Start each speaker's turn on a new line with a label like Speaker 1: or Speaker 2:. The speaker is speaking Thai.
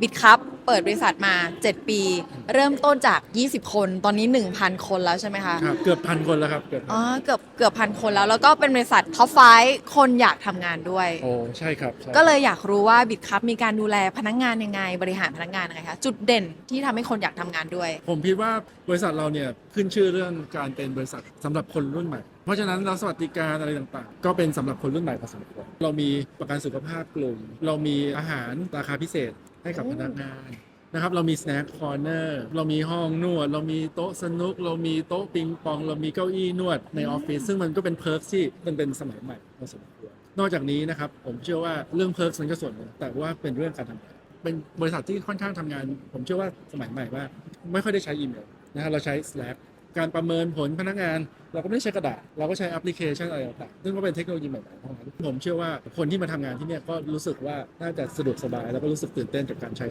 Speaker 1: บิดครับเปิดบริษัทมา 7 ปี เริ่มต้นจาก 20 คนตอนนี้ 1,000 คนแล้วใช่ไหมคะ
Speaker 2: ครับเกือบพันคนแล้วครับเกือบพัน
Speaker 1: อ๋อเกือบเกือบพันคนแล้ว แล้วก็เป็นบริษัทท็อปไฟคนอยากทำงานด้วย
Speaker 2: โอ้ใช่ครับใช่
Speaker 1: ก็เลยอยากรู้ว่าบิดครับมีการดูแลพนักงานยังไง บริหารพนักงานยังไงคะจุดเด่นที่ทำให้คนอยากทำงานด้วย
Speaker 2: ผมคิดว่าบริษัทเราเนี่ยขึ้นชื่อเรื่องการเป็นบริษัทสำหรับคนรุ่นใหม่ เพราะฉะนั้นเราสวัสดิการอะไรต่างๆ ก็เป็นสำหรับคนรุ่นใหม่พอสมควรเรามีประกันสุขภาพกลุ่ม เรามีอาหารราคาพิเศษ ให้กับ
Speaker 1: โอ้
Speaker 2: พนักงานนะครับ เรามี snack corner เรามีห้องนวด เรามีโต๊ะสนุก เรามีโต๊ะปิงปอง เรามีเก้าอี้นวดในออฟฟิศซึ่งมันก็เป็นเพิร์กที่มันเป็นสมัยใหม่พอสมควรนอกจากนี้นะครับ ผมเชื่อว่าเรื่องเพิร์กมันก็ส่วนหนึ่งแต่ว่าเป็นเรื่องการทำงานเป็นบริษัทที่ค่อนข้างทำงาน ผมเชื่อว่าสมัยใหม่ว่า ไม่ค่อยได้ใช้อีเมลนะครับเราใช้ Slack การประเมินผลพนักงาน เราก็ไม่ได้ใช้กระดาษ เราก็ใช้แอปพลิเคชันอะไรต่างๆซึ่งก็เป็นเทคโนโลยีใหม่ๆทั้งนั้นผมเชื่อว่าคนที่มาทำงานที่เนี่ยก็รู้สึกว่าน่าจะสะดวกสบายแล้วก็รู้สึกตื่นเต้นกับการใช้